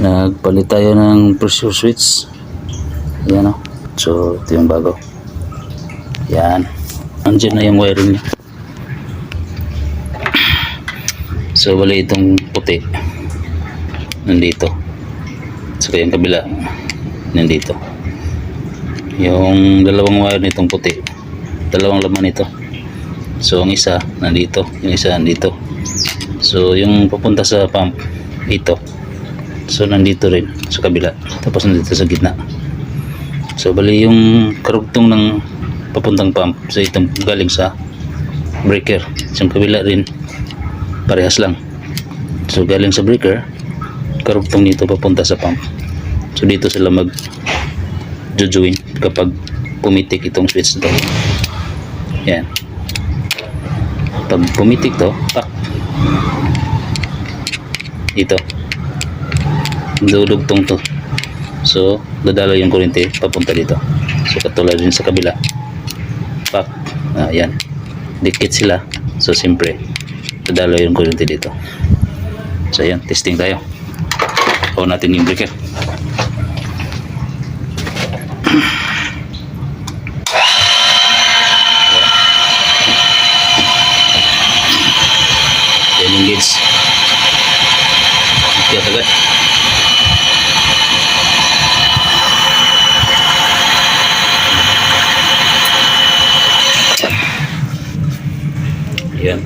Nagpalit tayo ng pressure switch. Yan o. So, ito yung bago. Yan. Andiyan na yung wiring. So, bali itong puti. Nandito. Saka yung kabila. Nandito. Yung dalawang wire nitong puti. Dalawang laman ito. So, ang isa nandito. Yung isa nandito. So, yung papunta sa pump, ito. So, nandito rin sa kabila. Tapos nandito sa gitna. So, bali yung karugtong ng papuntang pump. So, itong galing sa breaker. Sa kabila rin, parehas lang. So, galing sa breaker, karugtong nito papunta sa pump. So, dito sila mag join kapag pumitik itong switch to. Yan. Pag pumitik to, pak. Ito dudugtong to. So dadalo yung kuryente papunta dito. So katulad din sa kabila. Pak ayan. Dikit sila. So siyempre dadalo yung kuryente dito. So ayan testing tayo. O natin yung breaker. Yan yung gates. Yeah.